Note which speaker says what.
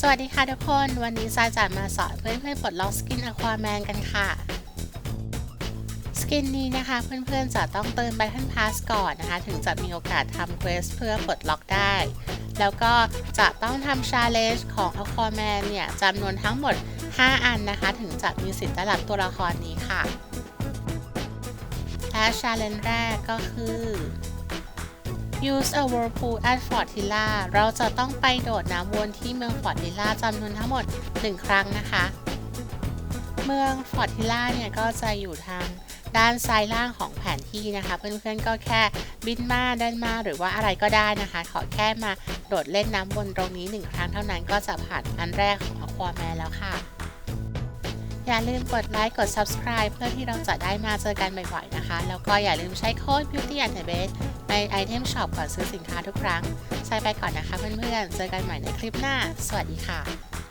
Speaker 1: สวัสดีค่ะทุกคน วันนี้ซาจะมาสอนเพื่อนๆปลดล็อกสกินอะควาแมนกันค่ะ สกินนี้นะคะเพื่อนๆจะต้องเติม Battle Pass ก่อนนะคะ ถึงจะมีโอกาสทำเควสเพื่อปลดล็อกได้ แล้วก็จะต้องทำชาเลนจ์ของ Aquaman เนี่ยจำนวนทั้งหมด 5 อันนะคะ ถึงจะมีสิทธิ์ได้รับตัวละครนี้ค่ะและชาเลนจ์แรกก็คือ Use a whirlpool at Fortilla เราจะต้องไปโดดน้ำวนที่เมือง Fortilla จำนวนทั้งหมด 1 ครั้งนะคะ เมือง Fortilla เนี่ยก็จะอยู่ทางด้านซ้ายล่างของแผนที่นะคะ เพื่อนๆก็แค่บินมาด้านมาหรือว่าอะไรก็ได้นะคะ ขอแค่มาโดดเล่นน้ำวนตรงนี้ 1 ครั้งเท่านั้นก็จะผ่านอันแรกของ Aquaman แล้วค่ะ อย่าลืมกดไลค์กด subscribe เพื่อที่เราจะได้มาเจอกันบ่อยๆนะคะ แล้วก็อย่าลืมใช้โค้ด beauty and the best ในไอเทมช็อปก่อนซื้อสินค้าทุกครั้ง ใช้ไปก่อนนะคะเพื่อนๆ เจอกันใหม่ในคลิปหน้า สวัสดีค่ะ